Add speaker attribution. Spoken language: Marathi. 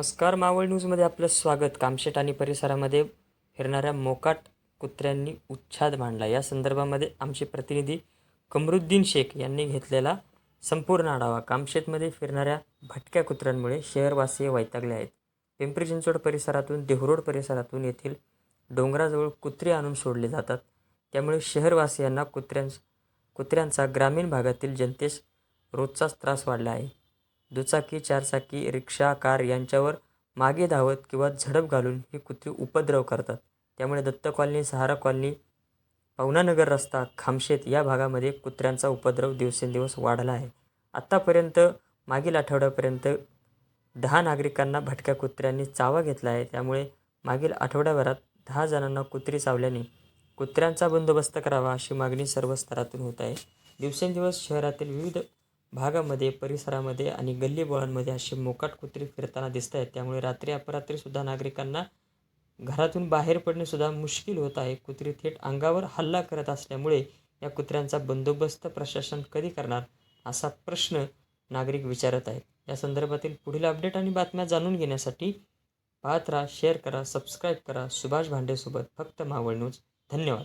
Speaker 1: नमस्कार मावळ न्यूजमध्ये आपलं स्वागत. कामशेट आणि परिसरामध्ये फिरणाऱ्या मोकाट कुत्र्यांनी उच्छाद मांडला. या संदर्भामध्ये आमचे प्रतिनिधी कमरुद्दीन शेख यांनी घेतलेला संपूर्ण आढावा. कामशेतमध्ये फिरणाऱ्या भटक्या कुत्र्यांमुळे शहरवासीय वैतागले आहेत. पिंपरी चिंचवड परिसरातून देहरोड परिसरातून येथील डोंगराजवळ कुत्रे आणून सोडले जातात. त्यामुळे शहरवासियांना कुत्र्यांस कुत्र्यांचा ग्रामीण भागातील जनतेस रोजचाच त्रास वाढला आहे. दुचाकी चारचाकी रिक्षा कार यांच्यावर मागे धावत किंवा झडप घालून ही कुत्री उपद्रव करतात. त्यामुळे दत्त कॉलनी सहारा कॉलनी पवनानगर रस्ता खामशेत या भागामध्ये कुत्र्यांचा उपद्रव दिवसेंदिवस वाढला आहे. आत्तापर्यंत मागील आठवड्यापर्यंत दहा नागरिकांना भटक्या कुत्र्यांनी चावा घेतला आहे. त्यामुळे मागील आठवड्याभरात दहा जणांना कुत्री चावल्याने कुत्र्यांचा बंदोबस्त करावा अशी मागणी सर्व स्तरातून होत आहे. दिवसेंदिवस शहरातील विविध भागामध्ये परिसरामध्ये आणि गल्लीबोळांमध्ये असे मोकाट कुत्री फिरताना दिसत आहेत त्यामुळे रात्री अपरात्रीसुद्धा नागरिकांना घरातून बाहेर पडणेसुद्धा मुश्किल होत आहे. कुत्री थेट अंगावर हल्ला करत असल्यामुळे या कुत्र्यांचा बंदोबस्त प्रशासन कधी करणार असा प्रश्न नागरिक विचारत आहेत. या संदर्भातील पुढील अपडेट आणि बातम्या जाणून घेण्यासाठी पाहत राहा शेअर करा सबस्क्राईब करा. सुभाष भांडेसोबत फक्त मावळ न्यूज. धन्यवाद.